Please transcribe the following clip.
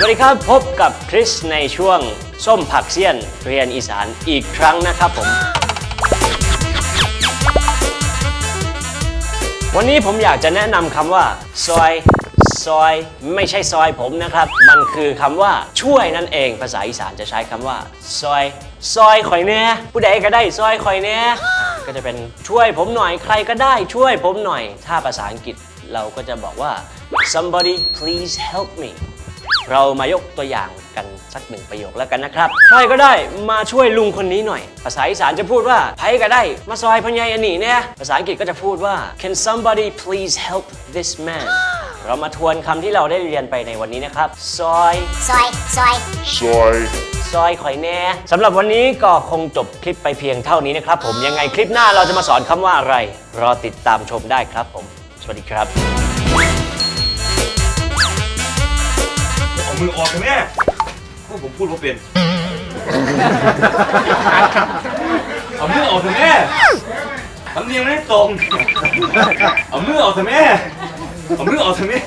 สวัสดีครับพบกับคริสในช่วงส้มผักเสี้ยนเรียนอีสานอีกครั้งนะครับผม วันนี้ผมอยากจะแนะนำคำว่า ซอย ซอย ไม่ใช่ซอยผมนะครับ มันคือคำว่าช่วยนั่นเอง ภาษาอีสานจะใช้คำว่า ซอย ซอยข่อยแน่ผู้ใดก็ได้ซอยข่อยแน่อ่าก็จะเป็นช่วยผมหน่อยใครก็ได้ช่วยผมหน่อย ถ้าภาษาอังกฤษเราก็จะบอกว่า somebody please help me เรามายกตัวอย่างกันสักหนึ่งประโยคแล้วกันนะครับ ใครก็ได้มาช่วยลุงคนนี้หน่อย ภาษาอีสานจะพูดว่าใครก็ได้มาซอยพญายอันนี้เนี่ยภาษาอังกฤษก็จะพูดว่า can somebody please help this man เรามาทวนคำที่เราได้เรียนไปในวันนี้นะครับ ซอย ซอย ซอย Soy. ซอยข่อยแน่สำหรับวันนี้ก็คงจบคลิปไปเพียงเท่านี้นะครับผมยังไงคลิปหน้าเราจะมาสอนคำว่าอะไร รอติดตามชมได้ครับผม สวัสดีครับ มือออกกันแม่พวกผมพูดว่าเป็น เอามือออกเถอะแม่ทำเนียงไม่ตรง เอามือออกเถอะแม่เอามือออกเถอะแม่